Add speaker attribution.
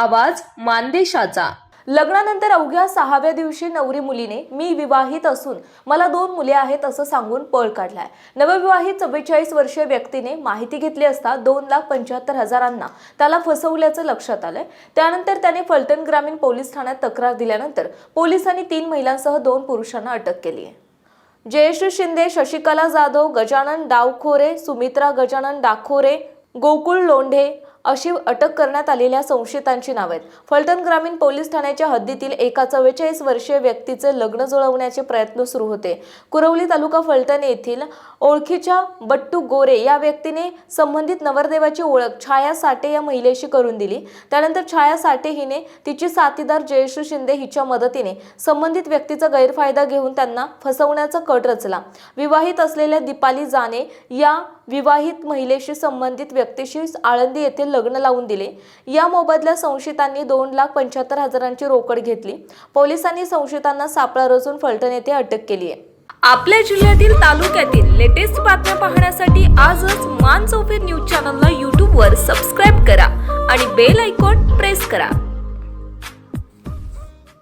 Speaker 1: आवाज मानदेशाचा. लग्नानंतर अवघ्या सहाव्या दिवशी नवरी मुलीने मी विवाहित असून मला दोन मुले आहेत असं सांगून पळ काढलाय. नवविवाहित चव्वेचाळीस वर्षीय व्यक्तीने माहिती घेतली असता दोन लाख पंच्याहत्तर हजारांना त्याला फसवल्याचं लक्षात आलंय. त्यानंतर त्याने फलटण ग्रामीण पोलीस ठाण्यात तक्रार दिल्यानंतर पोलिसांनी तीन महिलांसह दोन पुरुषांना अटक केली आहे. जयश्री शिंदे शशिकला जाधव गजानन डावखोरे सुमित्रा गजानन डाखोरे गोकुळ लोंढे अशी अटक करण्यात आलेल्या संशयितांची नावे आहेत. फलटण ग्रामीण पोलीस ठाण्याच्या हद्दीतील एका चव्वेचाळीस वर्षीय व्यक्तीचे लग्न जुळवण्याचे प्रयत्न सुरू होते. कुरवली तालुका फलटण येथील ओळखीच्या बट्टू गोरे या व्यक्तीने संबंधित नवरदेवाची ओळख छाया साठे या महिलेशी करून दिली. त्यानंतर छाया साठे हिने तिची साथीदार जयश्री शिंदे हिच्या मदतीने संबंधित व्यक्तीचा गैरफायदा घेऊन त्यांना फसवण्याचा कट रचला. विवाहित असलेल्या दीपाली जाने या विवाहित महिलेशी संबंधित व्यक्तीशी आळंदी येथील लग्न लावून दिले. या मोबदल्या संशयितांनी दोन लाख पंच्याहत्तर हजारांची रोकड घेतली. पोलिसांनी संशयितांना सापळा रचून फलटण येथे अटक केली आहे. आपल्या जिल्ह्यातील तालुक्यातील लेटेस्ट बातम्या पाहण्यासाठी आजच मान चौफेर न्यूज चॅनलला यूट्यूबवर सबस्क्राईब करा आणि बेल आयकॉन प्रेस करा.